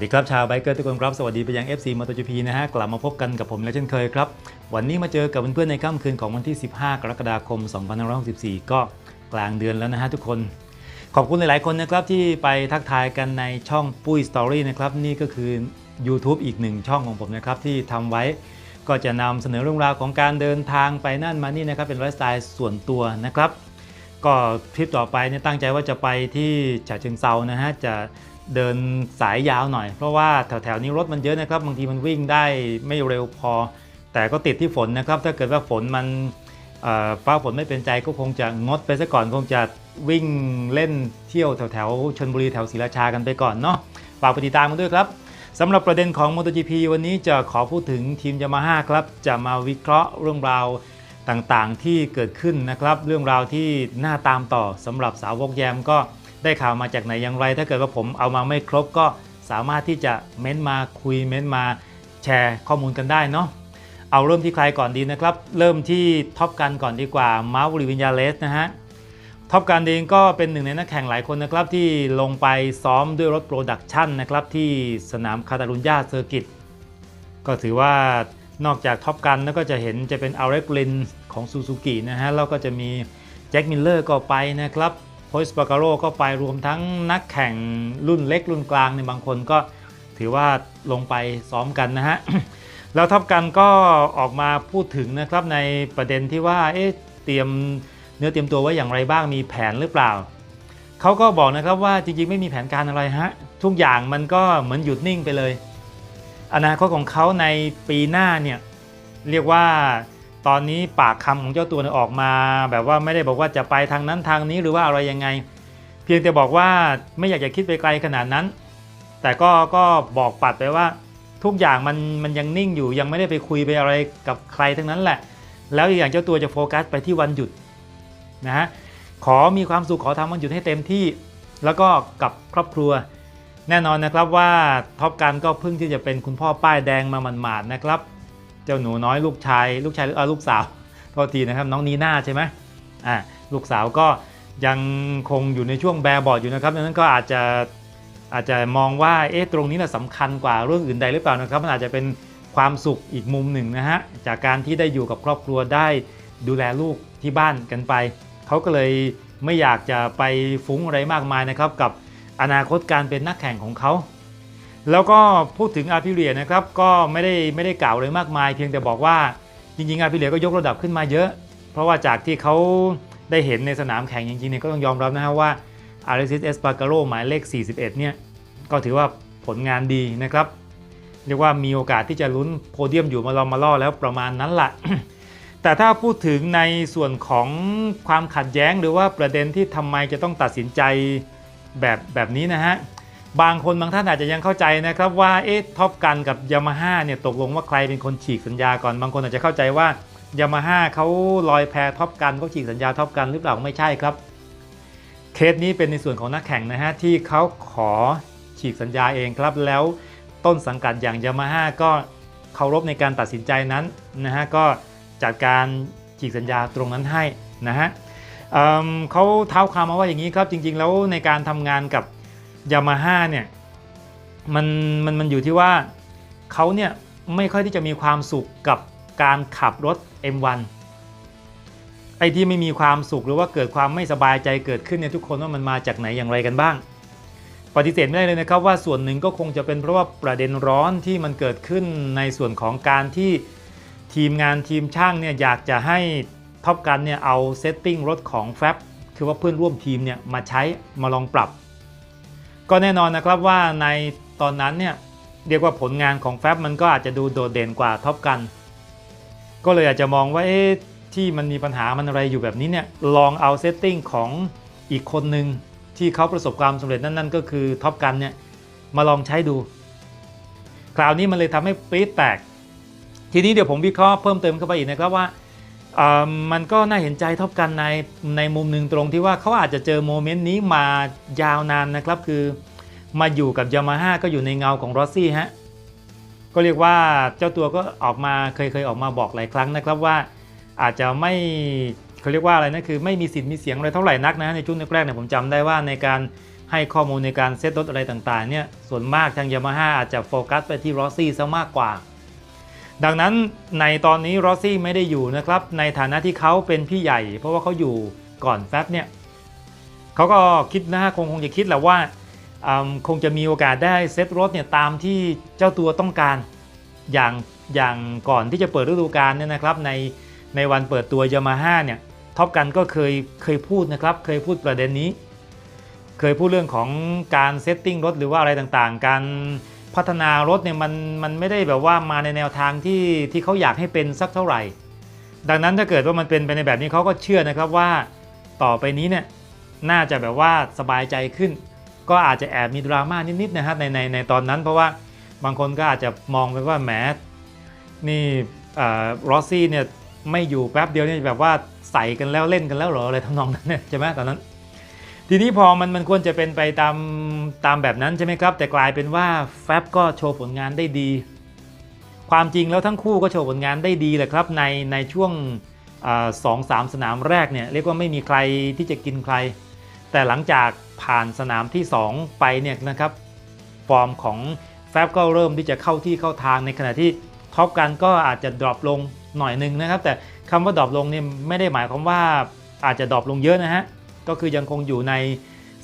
สวัสดีครับ ชาวไบเกอร์ทุกคนครับ สวัสดีไปยัง FC MotoGP นะฮะ กลับมาพบกันกับผมและเช่นเคยครับ วันนี้มาเจอกับเพื่อนๆในค่ำคืนของวันที่ 15 กรกฎาคม 2564 ก็กลางเดือนแล้วนะฮะทุกคน ขอบคุณหลายๆคนนะครับที่ไปทักทายกันในช่องปุ้ยสตอรี่นะครับนี่ก็คือ YouTube อีกหนึ่งช่องของผมนะครับที่ทำไว้ก็จะนำเสนอเรื่องราวของการเดินทางไปนั่นมานี่นะครับเป็นไลฟ์สไตล์ส่วนตัวนะครับก็ทริปต่อไปเนี่ยตั้งใจว่าจะไปที่ฉะเชิงเซานะฮะจะ เดินสายยาวหน่อย เพราะว่าแถวๆนี้รถมันเยอะนะครับบางทีมันวิ่งได้ไม่เร็วพอ แต่ก็ติดที่ฝนนะครับ ถ้าเกิดว่าฝนมันเอ่อฟ้าฝนไม่เป็นใจก็คงจะงดไปซะก่อนคงจะวิ่งเล่นเที่ยวแถวๆชนบุรีแถวศรีราชากันไปก่อนเนาะฝากติดตามกันด้วยครับสำหรับประเด็นของ MotoGP วันนี้จะขอพูดถึงทีมยามาฮ่าครับ จะมาวิเคราะห์เรื่องราวต่างๆที่เกิดขึ้นนะครับ เรื่องราวที่น่าตามต่อสำหรับสาวกแยมก็ ได้ข่าวมาจากไหนอย่างไร ถ้าเกิดว่าผมเอามาไม่ครบก็สามารถที่จะเม้นมาคุยเม้นมาแชร์ข้อมูลกันได้เนาะเอาเริ่มที่ใครก่อนดีนะครับ เริ่มที่ท็อปกันก่อนดีกว่ามาร์วิวินยาเลสนะฮะท็อปกันเองก็เป็นหนึ่งในนักแข่งหลายคนนะครับที่ลงไปซ้อมด้วยรถโปรดักชันนะครับที่สนามคาตาลุญญาเซอร์กิตก็ถือว่านอกจากท็อปกันแล้วก็จะเห็นจะเป็นอ l เ c กลินของซูซูกินะฮะแล้วก็จะมีแจ็คมิลเลอร์ก็ไปนะครับ โพสปาการโรก็ไปรวมทั้งนักแข่งรุ่นเล็กรุ่นกลางในบางคนก็ถือว่าลงไปซ้อมกันนะฮะ แล้วท็อปกันก็ออกมาพูดถึงนะครับในประเด็นที่ว่าเอ๊ะเตรียมเนื้อเตรียมตัวไว้อย่างไรบ้างมีแผนหรือเปล่า เขาก็บอกนะครับว่าจริงๆ ไม่มีแผนการอะไรฮะ ทุกอย่างมันก็เหมือนหยุดนิ่งไปเลย อนาคตของเขาในปีหน้าเนี่ยเรียกว่า ตอนนี้ปากคำของเจ้าตัวเนี่ยออกมา แบบว่าไม่ได้บอกว่าจะไปทางนั้นทางนี้หรือว่าอะไรยังไง เพียงแต่บอกว่าไม่อยากจะคิดไปไกลขนาดนั้น แต่ก็ก็บอกปัดไปว่า ทุกอย่างมันมันยังนิ่งอยู่ยังไม่ได้ไปคุยไปอะไรกับใครทั้งนั้นแหละ แล้วอีกอย่างเจ้าตัวจะโฟกัสไปที่วันหยุดนะฮะขอมีความสุขขอทำวันหยุดให้เต็มที่ แล้วก็กับครอบครัว แน่นอนนะครับว่าท็อปกันก็เพิ่งที่จะเป็นคุณพ่อป้ายแดงมาหมาดๆนะครับ จ้าหนูน้อยลูกชายลูกชายเออลูกสาวโทษทีนะครับน้องนีน่าใช่ไหมอ่าลูกสาวก็ยังคงอยู่ในช่วงแบร์บอร์ดอยู่นะครับดังนั้นก็อาจจะอาจจะมองว่าเอ๊ะตรงนี้นะสำคัญกว่าเรื่องอื่นใดหรือเปล่านะครับ มันอาจจะเป็นความสุขอีกมุมหนึ่งนะฮะจากการที่ได้อยู่กับครอบครัวได้ดูแลลูกที่บ้านกันไปเขาก็เลยไม่อยากจะไปฟุ้งอะไรมากมายนะครับกับอนาคตการเป็นนักแข่งของเขา แล้วก็พูดถึงอาพิเลียนะครับก็ไม่ได้ไม่ได้กล่าวเลยมากมาย เพียงแต่บอกว่าจริงๆอาพิเลียก็ยกระดับขึ้นมาเยอะ เพราะว่าจากที่เขาได้เห็นในสนามแข่งจริงๆเนี่ยก็ต้องยอมรับนะฮะว่าอาริซิสเอสปาการโรหมายเลข 41 เนี่ยก็ถือว่าผลงานดีนะครับ เรียกว่ามีโอกาสที่จะลุ้นโพเดียมอยู่มาลอมมาล่อแล้วประมาณนั้นแหละแต่ถ้าพูดถึงในส่วนของความขัดแย้งหรือว่าประเด็นที่ทำไมจะต้องตัดสินใจแบบแบบนี้นะฮะ บางคนบางท่านอาจจะยังเข้าใจนะครับว่าเอ๊ะท็อปกันกับยามาฮ่าเนี่ยตกลงว่าใครเป็นคนฉีกสัญญาก่อน บางคนอาจจะเข้าใจว่ายามาฮ่าเขาลอยแพท็อปกันเขาฉีกสัญญาท็อปกันหรือเปล่าไม่ใช่ครับ เคสนี้เป็นในส่วนของนักแข่งนะฮะที่เขาขอฉีกสัญญาเองครับแล้วต้นสังกัดอย่างยามาฮ่าก็เคารพในการตัดสินใจนั้นนะฮะก็จัดการฉีกสัญญาตรงนั้นให้นะฮะเเขาเท้าความมาว่าอย่างนี้ครับจริงๆ แล้วในการทำงานกับ ยามาฮ่าเนี่ยมันมันมันอยู่ที่ว่าเขาเนี่ยไม่ค่อยที่จะมีความสุขกับการขับรถ M1 ไอ้ที่ไม่มีความสุขหรือว่าเกิดความไม่สบายใจเกิดขึ้นเนี่ยทุกคนว่ามันมาจากไหนอย่างไรกันบ้าง ปฏิเสธไม่ได้เลยนะครับว่าส่วนหนึ่งก็คงจะเป็นเพราะว่าประเด็นร้อนที่มันเกิดขึ้นในส่วนของการที่ทีมงานทีมช่างเนี่ยอยากจะให้ท็อปกันเนี่ยเอาเซตติ้งรถของแฟบคือว่าเพื่อนร่วมทีมเนี่ยมาใช้มาลองปรับ ก็แน่นอนนะครับว่าในตอนนั้นเนี่ยเรียกว่าผลงานของแฟบมันก็อาจจะดูโดดเด่นกว่าท็อปกัน ก็เลยอาจจะมองว่าเอ๊ะที่มันมีปัญหามันอะไรอยู่แบบนี้เนี่ยลองเอาเซตติ้งของอีกคนหนึ่งที่เขาประสบความสำเร็จนั่นนั่นก็คือท็อปกันเนี่ยมาลองใช้ดู คราวนี้มันเลยทำให้ปรี๊ดแตก ทีนี้เดี๋ยวผมวิเคราะห์เพิ่มเติมเข้าไปอีกนะครับว่า อ่อมันก็น่าเห็นใจท็อปกันในในมุมหนึ่งตรงที่ว่าเขาอาจจะเจอโมเมนต์นี้มายาวนานนะครับ คือมาอยู่กับยามาฮ่าก็อยู่ในเงาของรอสซี่ฮะก็เรียกว่าเจ้าตัวก็ออกมาเคยเคยออกมาบอกหลายครั้งนะครับว่า อาจจะไม่เขาเรียกว่าอะไรนะคือไม่มีสิทธิ์มีเสียงอะไรเท่าไหร่นักนะในช่วงแรกๆเนี่ยผมจำได้ว่าในการให้ข้อมูลในการเซตรถอะไรต่างๆเนี่ยส่วนมากทางยามาฮ่าอาจจะโฟกัสไปที่รอสซี่ซะมากกว่า ดังนั้นในตอนนี้รอสซี่ไม่ได้อยู่นะครับในฐานะที่เขาเป็นพี่ใหญ่ เพราะว่าเขาอยู่ก่อนแฟบเนี่ยเขาก็คิดนะฮะคงคงจะคิดแหละว่าคงจะมีโอกาสได้เซตรถเนี่ยตามที่เจ้าตัวต้องการอย่างอย่างก่อนที่จะเปิดฤดูกาลเนี่ยนะครับในในวันเปิดตัวยามาฮ่าเนี่ยท็อปกันก็เคยเคยพูดนะครับเคยพูดประเด็นนี้ เคยพูดเรื่องของการเซตติ้งรถหรือว่าอะไรต่างๆ การ พัฒนารถเนี่ยมันมันไม่ได้แบบว่ามาในแนวทางที่ที่เขาอยากให้เป็นสักเท่าไหร่ ดังนั้นถ้าเกิดว่ามันเป็นไปในแบบนี้เขาก็เชื่อนะครับว่าต่อไปนี้เนี่ยน่าจะแบบว่าสบายใจขึ้น ก็อาจจะแอบมีดราม่านิดๆนะครับในในในตอนนั้น เพราะว่าบางคนก็อาจจะมองไปว่าแหมนี่รอซี่เนี่ยไม่อยู่แป๊บเดียวเนี่ยแบบว่าใส่กันแล้วเล่นกันแล้วเหรออะไรทำนองนั้นเนี่ยใช่ไหมตอนนั้น ทีนี้พอมันมันควรจะเป็นไปตามตามแบบนั้นใช่ไหมครับ แต่กลายเป็นว่าแฟบก็โชว์ผลงานได้ดี ความจริงแล้วทั้งคู่ก็โชว์ผลงานได้ดีแหละครับ ในในช่วงสองสามสนามแรกเนี่ยเรียกว่าไม่มีใครที่จะกินใคร แต่หลังจากผ่านสนามที่ 2 ไปเนี่ยนะครับฟอร์มของแฟบก็เริ่มที่จะเข้าที่เข้าทางในขณะที่ท็อปกันก็อาจจะดรอปลงหน่อยหนึ่งนะครับ แต่คำว่าดรอปลงเนี่ยไม่ได้หมายความว่าอาจจะดรอปลงเยอะนะฮะ ก็คือยังคงอยู่ใน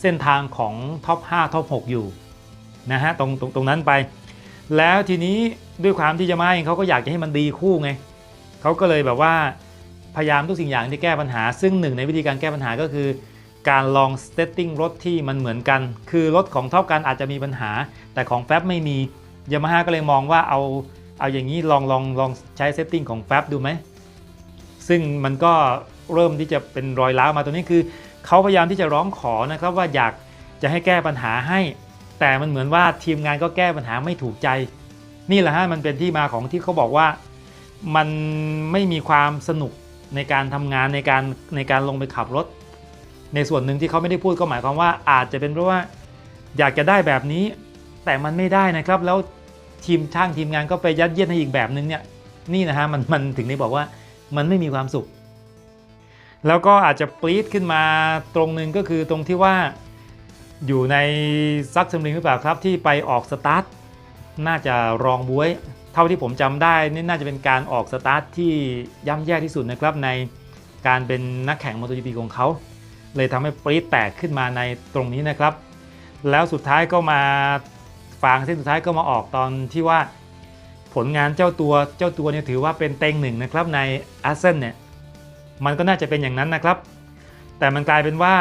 เส้นทางของท็อป 5 ท็อป 6 อยู่นะฮะตรงตรงตรงนั้นไป แล้วทีนี้ด้วยความที่จะมาเองเขาก็อยากจะให้มันดีคู่ไงเขาก็เลยแบบว่าพยายามทุกสิ่งอย่างที่แก้ปัญหา ซึ่งหนึ่งในวิธีการแก้ปัญหาก็คือ การลองสเตตติ้งรถที่มันเหมือนกัน คือรถของท็อปกันอาจจะมีปัญหา แต่ของแฟบไม่มียามาฮ่าก็เลยมองว่าเอาเอาอย่างนี้ลองลองลองใช้เซตติ้งของแฟบดูไหมซึ่งมันก็เริ่มที่จะเป็นรอยร้าวมาตรงนี้คือ เขาพยายามที่จะร้องขอนะครับว่าอยากจะให้แก้ปัญหาให้ แต่มันเหมือนว่าทีมงานก็แก้ปัญหาไม่ถูกใจ นี่แหละฮะมันเป็นที่มาของที่เขาบอกว่ามันไม่มีความสนุกในการทำงานในการในการลงไปขับรถ ในส่วนหนึ่งที่เขาไม่ได้พูดก็หมายความว่าอาจจะเป็นเพราะว่าอยากจะได้แบบนี้ แต่มันไม่ได้นะครับ แล้วทีมช่างทีมงานก็ไปยัดเยียดให้อีกแบบนึงเนี่ยนี่นะฮะมันมันถึงได้บอกว่ามันไม่มีความสุข แล้วก็อาจจะปรี๊ดขึ้นมาตรงหนึ่งก็คือตรงที่ว่าอยู่ในซักซึมลิงหรือเปล่าครับ ที่ไปออกสตาร์ทน่าจะรองบวย เท่าที่ผมจำได้นี่น่าจะเป็นการออกสตาร์ทที่ย่ำแย่ที่สุดนะครับในการเป็นนักแข่งมอเตอร์จีพีของเขา เลยทำให้ปรี๊ดแตกขึ้นมาในตรงนี้นะครับ แล้วสุดท้ายก็มาฟางเส้นสุดท้ายก็มาออกตอนที่ว่า ผลงานเจ้าตัวเจ้าตัวเนี่ยถือว่าเป็นเต็งหนึ่งนะครับในอาร์เซนเนี่ย มันก็น่าจะเป็นอย่างนั้นนะครับ แต่มันกลายเป็นว่า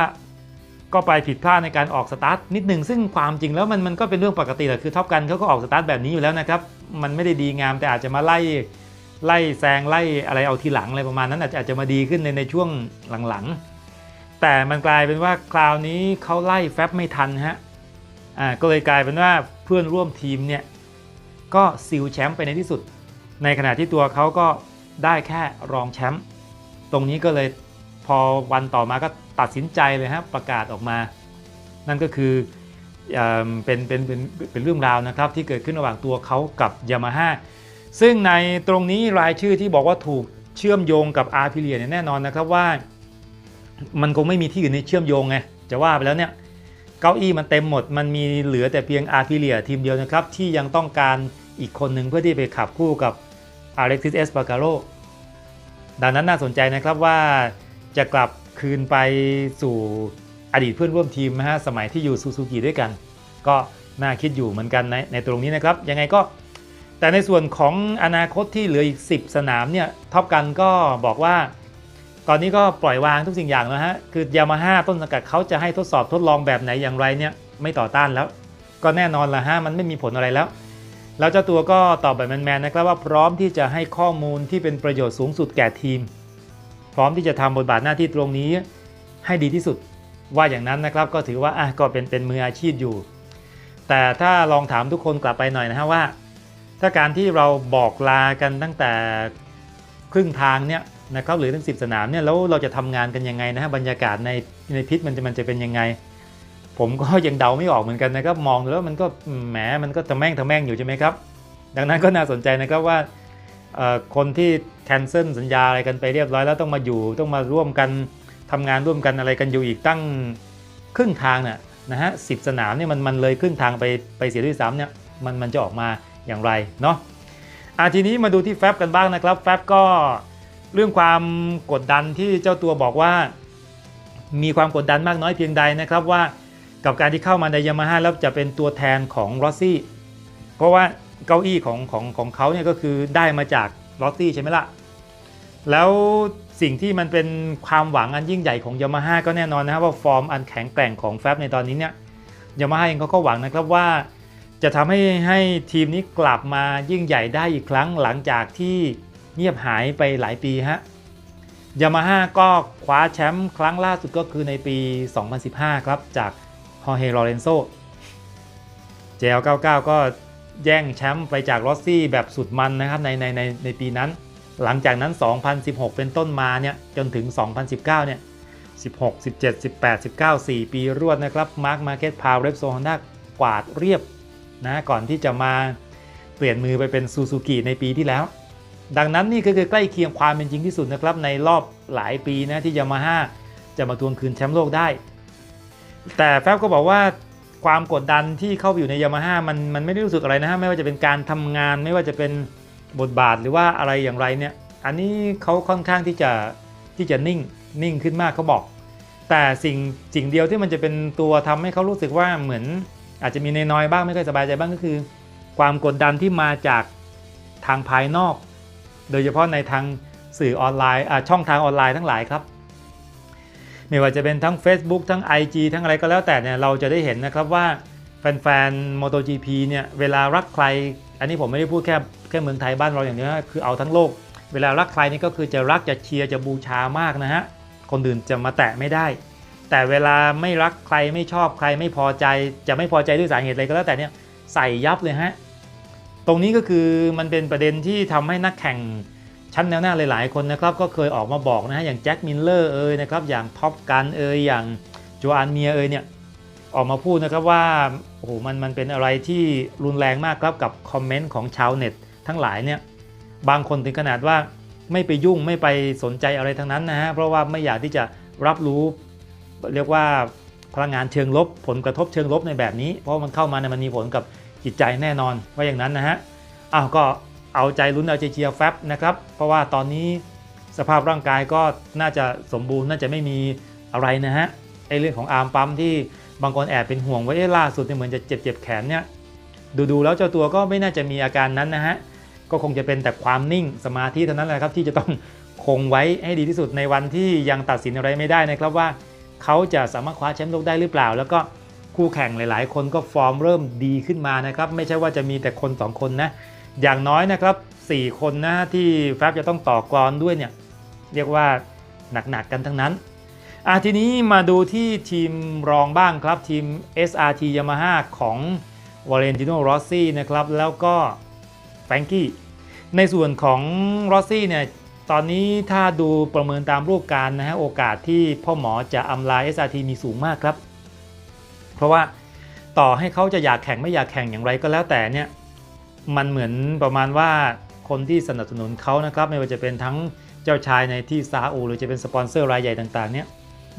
ก็ไปผิดพลาดในการออกสตาร์ทนิดหนึ่งซึ่งความจริงแล้วมันมันก็เป็นเรื่องปกติแหละคือท็อปกันเขาก็ออกสตาร์ทแบบนี้อยู่แล้วนะครับ มันไม่ได้ดีงามแต่อาจจะมาไล่ไล่แซงไล่อะไรเอาทีหลังอะไรประมาณนั้น อาจจะอาจจะมาดีขึ้นในในช่วงหลังๆ แต่มันกลายเป็นว่าคราวนี้เขาไล่แฟบไม่ทันฮะอ่าก็เลยกลายเป็นว่าเพื่อนร่วมทีมเนี่ยก็ซิลแชมป์ไปในที่สุด ในขณะที่ตัวเขาก็ได้แค่รองแชมป์ ตรงนี้ก็เลยพอวันต่อมาก็ตัดสินใจเลยฮะประกาศออกมา นั่นก็คือเออเป็นเป็นเป็นเป็นเรื่องราวนะครับที่เกิดขึ้นระหว่างตัวเขากับยามาฮ่าซึ่งในตรงนี้รายชื่อที่บอกว่าถูกเชื่อมโยงกับอาร์พิเลียเนี่ยแน่นอนนะครับว่า มันคงไม่มีที่อื่นในเชื่อมโยงไงจะว่าไปแล้วเนี่ยเก้าอี้มันเต็มหมด มันมีเหลือแต่เพียงอาร์พิเลียทีมเดียวนะครับที่ยังต้องการอีกคนหนึ่งเพื่อที่ไปขับคู่กับอาเล็กซิสเอสปาการโร ดังนั้นน่าสนใจนะครับว่าจะกลับคืนไปสู่อดีตเพื่อนร่วมทีมนะฮะสมัยที่อยู่ซูซูกิด้วยกัน ก็น่าคิดอยู่เหมือนกันในในตรงนี้นะครับยังไงก็ แต่ในส่วนของอนาคตที่เหลืออีก 10 สนามเนี่ยท็อปกันก็บอกว่า ตอนนี้ก็ปล่อยวางทุกสิ่งอย่างแล้วฮะคือยามาฮ่าต้นสังกัดเขาจะให้ทดสอบทดลองแบบไหนอย่างไรเนี่ยไม่ต่อต้านแล้ว ก็แน่นอนละฮะมันไม่มีผลอะไรแล้ว แล้วเจ้าตัวก็ตอบแบบแมนๆนะครับว่าพร้อมที่จะให้ข้อมูลที่เป็นประโยชน์สูงสุดแก่ทีม พร้อมที่จะทำบทบาทหน้าที่ตรงนี้ให้ดีที่สุด ว่าอย่างนั้นนะครับก็ถือว่าอะก็เป็นเป็นมืออาชีพอยู่ แต่ถ้าลองถามทุกคนกลับไปหน่อยนะฮะว่า ถ้าการที่เราบอกลากันตั้งแต่ครึ่งทางเนี่ยนะครับหรือทั้ง 10 สนามเนี่ยแล้วเราจะทำงานกันยังไงนะฮะบรรยากาศในในพิษมันจะมันจะเป็นยังไง ผมก็ยังเดาไม่ออกเหมือนกันนะครับ มองดูแล้วมันก็แหมมันก็ทะแม่งทะแม่งอยู่ใช่ไหมครับ ดังนั้นก็น่าสนใจนะครับว่าคนที่แคนเซิลสัญญาอะไรกันไปเรียบร้อยแล้วต้องมาอยู่ต้องมาร่วมกันทำงานร่วมกันอะไรกันอยู่อีกตั้งครึ่งทางน่ะนะฮะสิสนามเนี่ยมันมันเลยครึ่งทางไปไปเสียด้วยซ้ำเนี่ยมันมันจะออกมาอย่างไรเนาะอะทีนี้มาดูที่แฟบกันบ้างนะครับแฟบก็เรื่องความกดดันที่เจ้าตัวบอกว่า มีความกดดันมากน้อยเพียงใดนะครับว่า กับการที่เข้ามาในยามาฮ่าแล้วจะเป็นตัวแทนของรอสซี่เพราะว่าเก้าอี้ของของของเขาเนี่ยก็คือได้มาจากรอสซี่ใช่ไหมล่ะ แล้วสิ่งที่มันเป็นความหวังอันยิ่งใหญ่ของยามาฮ่าก็แน่นอนนะครับว่าฟอร์มอันแข็งแกร่งของแฟบในตอนนี้เนี่ยยามาฮ่าเองเขาก็หวังนะครับว่าจะทำให้ให้ทีมนี้กลับมายิ่งใหญ่ได้อีกครั้งหลังจากที่เงียบหายไปหลายปีฮะยามาฮ่าก็คว้าแชมป์ครั้งล่าสุดก็คือในปี 2015 ครับจาก ฮอเฮลอเรนโซ JL99 ก็แย่งแชมป์ไปจากรอสซี่แบบสุดมันนะครับในในในในปีนั้น หลังจากนั้น 2016 เป็นต้นมาเนี่ยจนถึง 2019 เนี่ย 16 17 18 19 4 ปีรวดนะครับมาร์คมาร์เก็ตพาวเรปโซฮอนด้ากวาดเรียบนะก่อนที่จะมาเปลี่ยนมือไปเป็นซูซูกิในปีที่แล้ว ดังนั้นนี่ก็คือใกล้เคียงความเป็นจริงที่สุดนะครับในรอบหลายปีนะที่ยามาฮ่าจะมาทวงคืนแชมป์โลกได้ แต่แฟบก็บอกว่าความกดดันที่เข้าไปอยู่ในยามาฮ่ามันมันไม่ได้รู้สึกอะไรนะฮะไม่ว่าจะเป็นการทำงาน ไม่ว่าจะเป็นบทบาทหรือว่าอะไรอย่างไรเนี่ย อันนี้เขาค่อนข้างที่จะที่จะนิ่งนิ่งขึ้นมากเขาบอก แต่สิ่งสิ่งเดียวที่มันจะเป็นตัวทำให้เขารู้สึกว่าเหมือน อาจจะมีในน้อยบ้างไม่ค่อยสบายใจบ้างก็คือ ความกดดันที่มาจากทางภายนอก โดยเฉพาะในทางสื่อออนไลน์ช่องทางออนไลน์ทั้งหลายครับ ไม่ว่าจะเป็นทั้ง Facebook ทั้ง IG ทั้งอะไรก็แล้วแต่เนี่ยเราจะได้เห็นนะครับว่าแฟนๆ MotoGP เนี่ยเวลารักใคร อันนี้ผมไม่ได้พูดแค่แค่เมืองไทยบ้านเราอย่างเดียวนะคือเอาทั้งโลก เวลารักใครนี่ก็คือจะรักจะเชียร์จะบูชามากนะฮะคนอื่นจะมาแตะไม่ได้ แต่เวลาไม่รักใครไม่ชอบใครไม่พอใจ จะไม่พอใจด้วยสาเหตุอะไรก็แล้วแต่เนี่ยใส่ยับเลยฮะตรงนี้ก็คือมันเป็นประเด็นที่ทำให้นักแข่ง ชั้นแนวหน้าหลายๆ คนนะครับก็เคยออกมาบอกนะฮะอย่างแจ็คมิลเลอร์เอ่ยนะครับอย่างท็อปกันเอ่ยอย่างโจอานเมียเอ่ยเนี่ยออกมาพูดนะครับว่าโอ้โหมันมันเป็นอะไรที่รุนแรงมากครับกับคอมเมนต์ของชาวเน็ตทั้งหลายเนี่ยบางคนถึงขนาดว่าไม่ไปยุ่งไม่ไปสนใจอะไรทั้งนั้นนะฮะเพราะว่าไม่อยากที่จะรับรู้ เรียกว่าพลังงานเชิงลบ ผลกระทบเชิงลบในแบบนี้ เพราะมันเข้ามาเนี่ยมันมีผลกับจิตใจแน่นอนว่าอย่างนั้นนะฮะอ้าวก็ เอาใจลุ้นเอาใจเชียร์แฟบนะครับเพราะว่าตอนนี้สภาพร่างกายก็น่าจะสมบูรณ์น่าจะไม่มีอะไรนะฮะไอเรื่องของอาร์มปั๊มที่บางคนแอบเป็นห่วงว่าเอ๊ะล่าสุดเนี่ยเหมือนจะเจ็บเจ็บแขนเนี่ยดูๆแล้วเจ้าตัวก็ไม่น่าจะมีอาการนั้นนะฮะก็คงจะเป็นแต่ความนิ่งสมาธิเท่านั้นแหละครับที่จะต้องคงไว้ให้ดีที่สุดในวันที่ยังตัดสินอะไรไม่ได้นะครับว่าเขาจะสามารถคว้าแชมป์โลกได้หรือเปล่า แล้วก็คู่แข่งหลาย ๆ คนก็ฟอร์มเริ่มดีขึ้นมานะครับไม่ใช่ว่าจะมีแต่คนสองคนนะ อย่างน้อยนะครับ 4 คนนะที่แฟบจะต้องต่อกรด้วยเนี่ยเรียกว่าหนักๆกันทั้งนั้นอะทีนี้มาดูที่ทีมรองบ้างครับทีม SRT Yamaha ของ Valentino Rossi นะครับแล้วก็แฟงกี้ในส่วนของ Rossi เนี่ยตอนนี้ถ้าดูประเมินตามรูปการนะฮะโอกาสที่พ่อหมอจะอำลา SRT มีสูงมากครับ เพราะว่าต่อให้เขาจะอยากแข่งไม่อยากแข่งอย่างไรก็แล้วแต่เนี่ย มันเหมือนประมาณว่าคนที่สนับสนุนเขานะครับไม่ว่าจะเป็นทั้งเจ้าชายในที่ซาอุหรือจะเป็นสปอนเซอร์รายใหญ่ต่างๆเนี่ย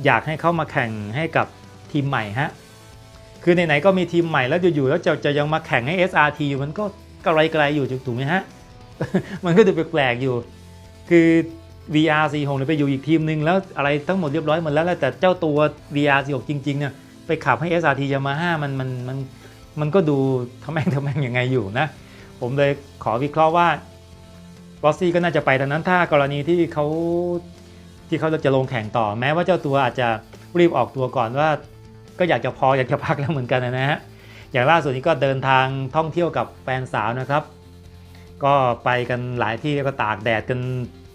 อยากให้เขามาแข่งให้กับทีมใหม่ฮะคือไหนๆก็มีทีมใหม่แล้วอยู่ๆแล้วจะจะยังมาแข่งให้ SRT อยู่มันก็กระไรกระไรอยู่ถูกไหมฮะ มันก็ดูแปลกๆอยู่ คือ VR46 เนี่ยไปอยู่อีกทีมหนึ่งแล้วอะไรทั้งหมดเรียบร้อยหมดแล้ว แต่เจ้าตัว VR46 จริงๆเนี่ยไปขับให้ SRT Yamaha มันมันมันมันก็ดูทำแม่งทำแม่งยังไงอยู่นะ ผมเลยขอวิเคราะห์ว่าลอสซี่ก็น่าจะไปดังนั้นถ้ากรณีที่เขาที่เขาจะลงแข่งต่อ แม้ว่าเจ้าตัวอาจจะรีบออกตัวก่อนว่า ก็อยากจะพออยากจะพักแล้วเหมือนกันนะฮะอย่างล่าสุดนี้ก็เดินทางท่องเที่ยวกับแฟนสาวนะครับ ก็ไปกันหลายที่แล้วก็ตากแดดกัน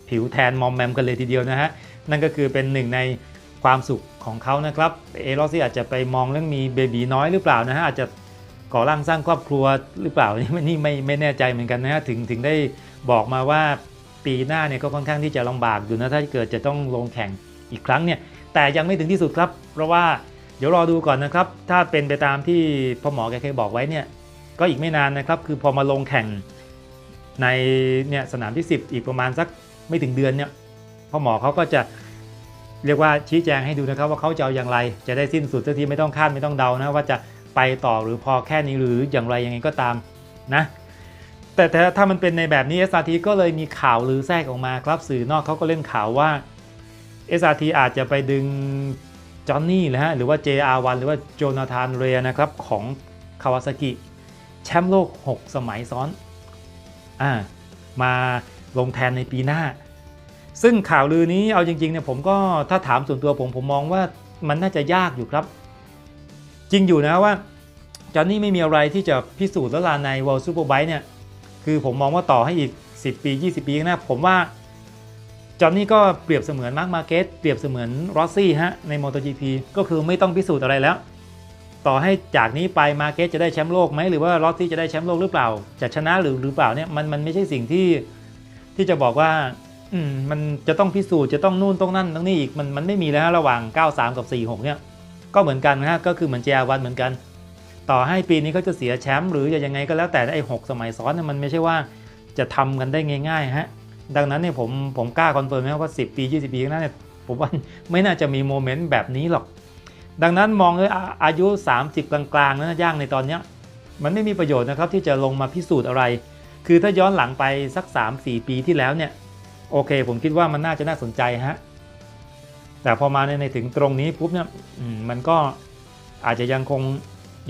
ผิวแทนมอมแมมกันเลยทีเดียวนะฮะนั่นก็คือเป็นหนึ่งในความสุขของเขานะครับเอลอซี่อาจจะไปมองเรื่องมีเบบีน้อยหรือเปล่านะฮะอาจจะ ก่อร่างสร้างครอบครัวหรือเปล่านี่ไม่นี่ไม่ไม่แน่ใจเหมือนกันนะฮะถึงถึงได้บอกมาว่าปีหน้าเนี่ยก็ค่อนข้างที่จะลำบากอยู่นะถ้าเกิดจะต้องลงแข่งอีกครั้งเนี่ยแต่ยังไม่ถึงที่สุดครับ เพราะว่าเดี๋ยวรอดูก่อนนะครับ ถ้าเป็นไปตามที่พ่อหมอแกเคยบอกไว้เนี่ยก็อีกไม่นานนะครับ คือพอมาลงแข่งในเนี่ยสนามที่ 10 อีกประมาณสักไม่ถึงเดือนเนี่ยพ่อหมอเขาก็จะเรียกว่าชี้แจงให้ดูนะครับว่าเขาจะเอาอย่างไร จะได้สิ้นสุดสักทีไม่ต้องคาดไม่ต้องเดานะว่าจะ ไปต่อหรือพอแค่นี้หรืออย่างไรยังไงก็ตามนะแต่ถ้ามันเป็นในแบบนี้ SRT ก็เลยมีข่าวลือแทรกออกมาครับสื่อนอกเขาก็เล่นข่าวว่า SRT อาจจะไปดึงจอห์นนี่นะฮะหรือว่า JR1 หรือว่าโจนาธานเรียนะครับของคาวาซากิแชมป์โลก 6 สมัยซ้อนอ่ามาลงแทนในปีหน้า ซึ่งข่าวลือนี้เอาจริงๆเนี่ยผมก็ถ้าถามส่วนตัวผมผมมองว่ามันน่าจะยากอยู่ครับ จริงอยู่นะว่าจอห์นนี่ไม่มีอะไรที่จะพิสูจน์แล้วลาใน World Superbike เนี่ยคือผมมองว่าต่อให้อีก 10 ปี 20 ปีข้างหน้าผมว่าจอห์นนี่ก็เปรียบเสมือนมาร์คมาเก็ตเปรียบเสมือนรอสซี่ฮะใน MotoGP ก็คือไม่ต้องพิสูจน์อะไรแล้ว ต่อให้จากนี้ไปมาเก็ตจะได้แชมป์โลกไหมหรือว่ารอสซี่จะได้แชมป์โลกหรือเปล่า จะชนะหรือหรือเปล่าเนี่ยมันมันไม่ใช่สิ่งที่ที่จะบอกว่าอืมมันจะต้องพิสูจน์จะต้องนู่นต้องนั่นต้องนี่อีกมันมันไม่มีแล้วระหว่าง 93 กับ 46 เนี่ย ก็เหมือนกันนะฮะก็คือเหมือนเจอาวันเหมือนกัน ต่อให้ปีนี้เขาจะเสียแชมป์หรือจะยังไงก็แล้วแต่ไอ้หกสมัยซ้อนเนี่ยมันไม่ใช่ว่าจะทำกันได้ง่ายๆฮะดังนั้นเนี่ยผมผมกล้าคอนเฟิร์มนะว่า 10 ปี 20 ปีข้างหน้าเนี่ยผมว่าไม่น่าจะมีโมเมนต์แบบนี้หรอก ดังนั้นมองเลยอาอายุ 30 กลางๆนะย่างในตอนเนี้ยมันไม่มีประโยชน์นะครับที่จะลงมาพิสูจน์อะไร คือถ้าย้อนหลังไปสัก 3-4 ปีที่แล้วเนี่ยโอเค ผมคิดว่ามันน่าจะน่าสนใจฮะ แต่พอมาในถึงตรงนี้ปุ๊บเนี่ยมมันก็อาจจะยังคง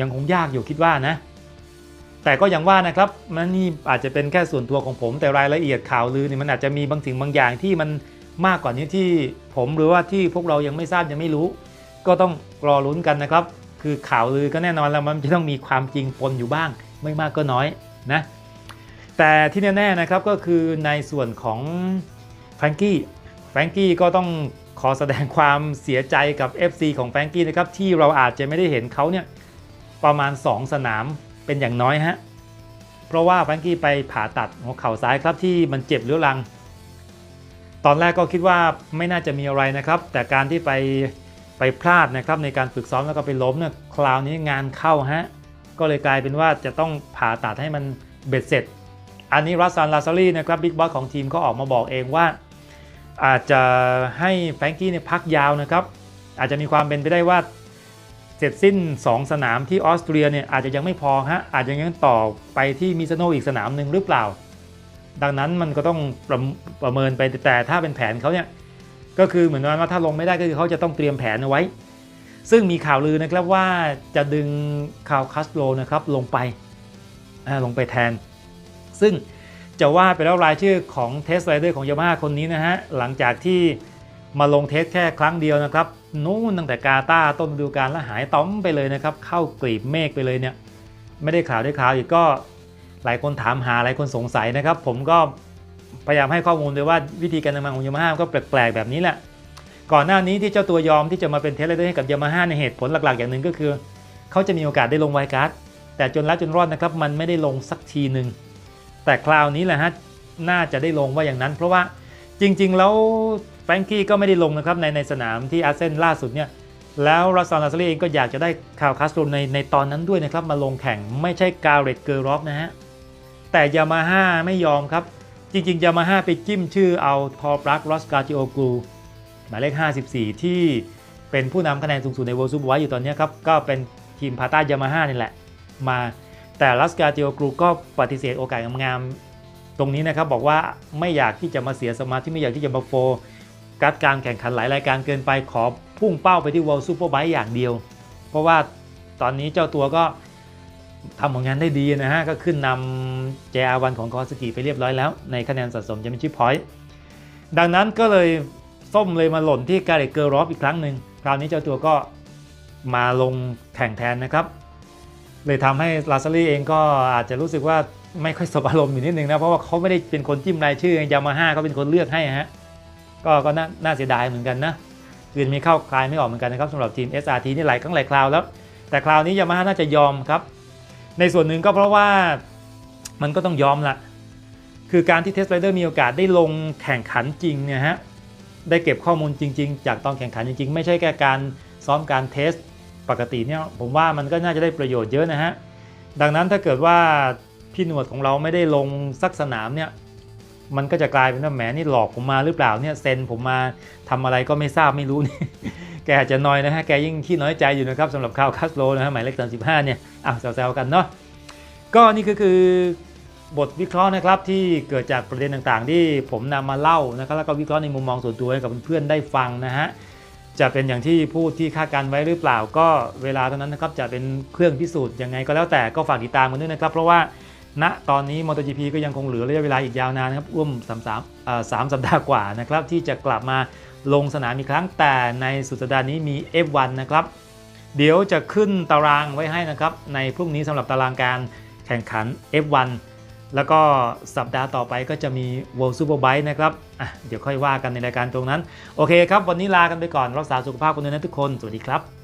ยังคงยากอยู่คิดว่านะ แต่ก็อย่างว่านะครับมันนี่อาจจะเป็นแค่ส่วนตัวของผม แต่รายละเอียดข่าวลือนี่มันอาจจะมีบางสิ่งบางอย่างที่มันมากกว่านี้ที่ผมหรือว่าที่พวกเรายังไม่ทราบยังไม่รู้ ก็ต้องรอลุ้นกันนะครับ คือข่าวลือก็แน่นอนแล้วมันจะต้องมีความจริงปนอยู่บ้าง ไม่มากก็น้อยนะ แต่ที่แน่ๆนะครับก็คือในส่วนของแฟรงกี้แฟรงกี้ก็ต้อง ขอแสดงความเสียใจกับ FC ของแฟรงกี้นะครับ ที่เราอาจจะไม่ได้เห็นเขาเนี่ยประมาณ 2 สนามเป็นอย่างน้อยฮะ เพราะว่าแฟรงกี้ไปผ่าตัดหัวเข่าซ้ายครับที่มันเจ็บเรื้อรัง ตอนแรกก็คิดว่าไม่น่าจะมีอะไรนะครับ แต่การที่ไปไปพลาดนะครับในการฝึกซ้อมแล้วก็ไปล้มเนี่ยคราวนี้งานเข้าฮะ ก็เลยกลายเป็นว่าจะต้องผ่าตัดให้มันเบ็ดเสร็จ อันนี้รัสซานลาซารีนะครับบิ๊กบอสของทีมเขาออกมาบอกเองว่า อาจจะให้แฟรงกี้เนี่ยพักยาวนะครับ อาจจะมีความเป็นไปได้ว่าเสร็จสิ้น 2 สนามที่ออสเตรียเนี่ยอาจจะยังไม่พอฮะอาจจะยังต่อไปที่มิซโนอีกสนามหนึ่งหรือเปล่า ดังนั้นมันก็ต้องประประเมินไปแต่ถ้าเป็นแผนเขาเนี่ยก็คือเหมือนว่าถ้าลงไม่ได้ก็คือเขาจะต้องเตรียมแผนเอาไว้ ซึ่งมีข่าวลือนะครับว่าจะดึงคาร์คัสโตรนะครับลงไปลงไปแทน ซึ่ง จะว่าไปแล้วรายชื่อของเทสไรเดอร์ของยามาคนนี้นะฮะ หลังจากที่มาลงเทสแค่ครั้งเดียวนะครับ นู่นตั้งแต่กาตาต้นฤดูกาลแล้วหายต้อมไปเลยนะครับ เข้ากลีบเมฆไปเลยเนี่ย ไม่ได้ข่าวได้ข่าวอีกก็หลายคนถามหาหลายคนสงสัยนะครับ ผมก็พยายามให้ข้อมูลเลยว่าวิธีการทำงานของยามาฮ่าก็แปลกๆแบบนี้แหละ ก่อนหน้านี้ที่เจ้าตัวยอมที่จะมาเป็นเทสไรเดอร์ให้กับยามาฮ่าในเหตุผลหลักๆ อย่างหนึ่งก็คือ เขาจะมีโอกาสได้ลงไวการ์ดแต่จนแล้วจนรอดนะครับมันไม่ได้ลงสักทีหนึ่ง แต่คราวนี้แหละฮะน่าจะได้ลงว่าอย่างนั้น เพราะว่าจริง ๆ แล้วแฟรงกี้ก็ไม่ได้ลงนะครับในในสนามที่อาร์เซนล่าสุดเนี่ยแล้วรัสซานลาซารีเองก็อยากจะได้คาร์ลคาสโตรในในตอนนั้นด้วยนะครับมาลงแข่งไม่ใช่กาเรตเกอร์รอฟนะฮะแต่ยามาฮ่าไม่ยอมครับ จริงๆยามาฮ่าไปจิ้มชื่อเอาทอปรักรอสกาจิโอกูหมายเลข 54 ที่เป็นผู้นำคะแนนสูงสุดใน World Superbike อยู่ตอนนี้ครับก็เป็นทีมพาต้ายามาฮ่านี่แหละ มา แต่ลัสกาเจียกรูก็ปฏิเสธโอกาสงามๆตรงนี้นะครับบอกว่าไม่อยากที่จะมาเสียสมาธิไม่อยากที่จะมาโฟกัสการแข่งขันหลายรายการเกินไปขอพุ่งเป้าไปที่ World Superbike อย่างเดียว เพราะว่าตอนนี้เจ้าตัวก็ทำผลงานได้ดีนะฮะ ก็ขึ้นนำ JR1 ของคอสกิไปเรียบร้อยแล้ว ในคะแนนสะสมแชมเปี้ยนชิพพอยต์ดังนั้นก็เลยส้มเลยมาหล่นที่การเรตเกอร์รอฟอีกครั้งหนึ่งคราวนี้เจ้าตัวก็มาลงแข่งแทนนะครับ เลยทำให้ลาซารีเองก็อาจจะรู้สึกว่าไม่ค่อยสบอารมณ์อยู่นิดนึงนะ เพราะว่าเขาไม่ได้เป็นคนจิ้มรายชื่อยามาฮ่าเขาเป็นคนเลือกให้ฮะก็ก็น่าเสียดายเหมือนกันนะคือมีเข้าคลายไม่ออกเหมือนกันนะครับสำหรับทีม SRT นี่หลายครั้งหลายคราวแล้ว แต่คราวนี้ยามาฮ่าน่าจะยอมครับ ในส่วนหนึ่งก็เพราะว่ามันก็ต้องยอมละคือการที่เทสไรเดอร์มีโอกาสได้ลงแข่งขันจริงเนี่ยฮะได้เก็บข้อมูลจริง ๆ จากตอนแข่งขันจริง ๆ ไม่ใช่แค่การซ้อมการเทส ปกติเนี่ยผมว่ามันก็น่าจะได้ประโยชน์เยอะนะฮะ ดังนั้นถ้าเกิดว่าพี่หนวดของเราไม่ได้ลงสักสนามเนี่ยมันก็จะกลายเป็นว่าแหมนี่หลอกผมมาหรือเปล่าเนี่ยเซ็นผมมาทำอะไรก็ไม่ทราบไม่รู้นี่แกอาจจะน้อยนะฮะแกยิ่งขี้น้อยใจอยู่นะครับสำหรับข่าวคัสโลนะฮะหมายเลข35เนี่ยอะแซวๆกันเนาะก็นี่ก็คือบทวิเคราะห์นะครับที่เกิดจากประเด็นต่างๆ ที่ผมนำมาเล่านะครับแล้วก็วิเคราะห์ในมุมมองส่วนตัวให้กับเพื่อนๆได้ฟังนะฮะ จะเป็นอย่างที่พูดที่คาดการไว้หรือเปล่าก็เวลาเท่านั้นนะครับจะเป็นเครื่องพิสูจน์ยังไงก็แล้วแต่ก็ฝากติดตามกันด้วยนะครับ เพราะว่าณตอนนี้ MotoGP ก็ยังคงเหลือระยะเวลาอีกยาวนานนะครับร่วมสามสามสามสัปดาห์กว่านะครับที่จะกลับมาลงสนามอีกครั้งแต่ในสุดสัปดาห์นี้มี F1 นะครับเดี๋ยวจะขึ้นตารางไว้ให้นะครับในพรุ่งนี้สำหรับตารางการแข่งขัน F1 แล้วก็สัปดาห์ต่อไปก็จะมี World Superbike นะครับอะเดี๋ยวค่อยว่ากันในรายการตรงนั้น โอเคครับ วันนี้ลากันไปก่อน รักษาสุขภาพคนนด้วนะทุกคน สวัสดีครับ